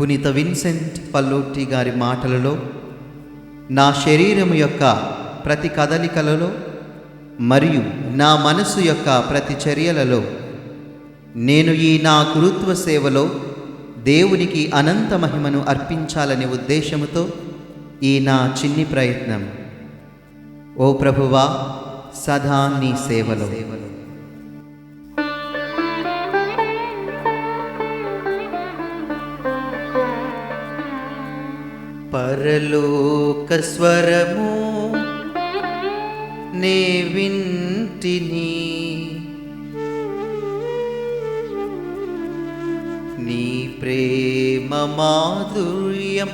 పునీత విన్సెంట్ పల్లోటి గారి మాటలలో నా శరీరం యొక్క ప్రతి కదలికలలో మరియు నా మనసు యొక్క ప్రతి చర్యలలో నేను ఈ నా గురుత్వ సేవలో దేవునికి అనంత మహిమను అర్పించాలనే ఉద్దేశముతో ఈ నా చిన్ని ప్రయత్నం. ఓ ప్రభువా సదా నీ సేవలో. పరలోక స్వరము నే వింటిని. నీ ప్రేమ మాధుర్యం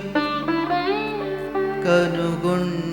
కనుగొంటిని.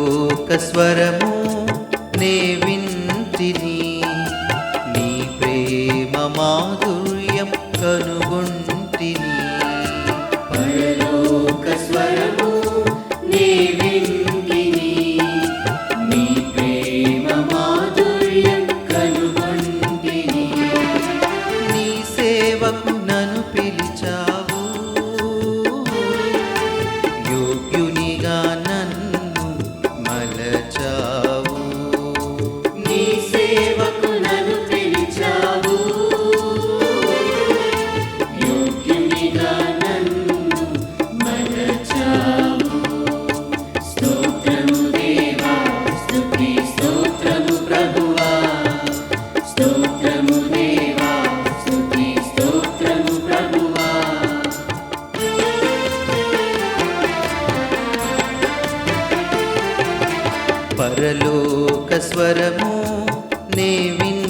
పరలోక నే వింతిని స్వరము నే విన్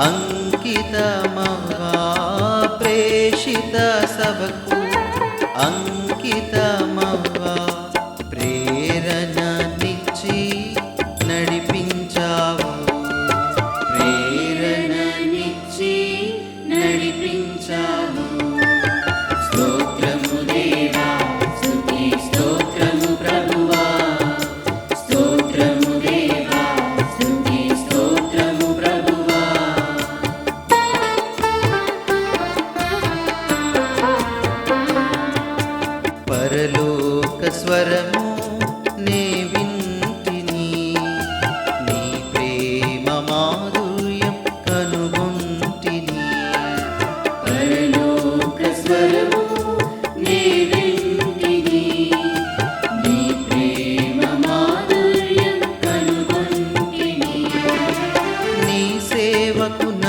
అంకితమవా ప్రేషిత సభకు అంకితమవా tu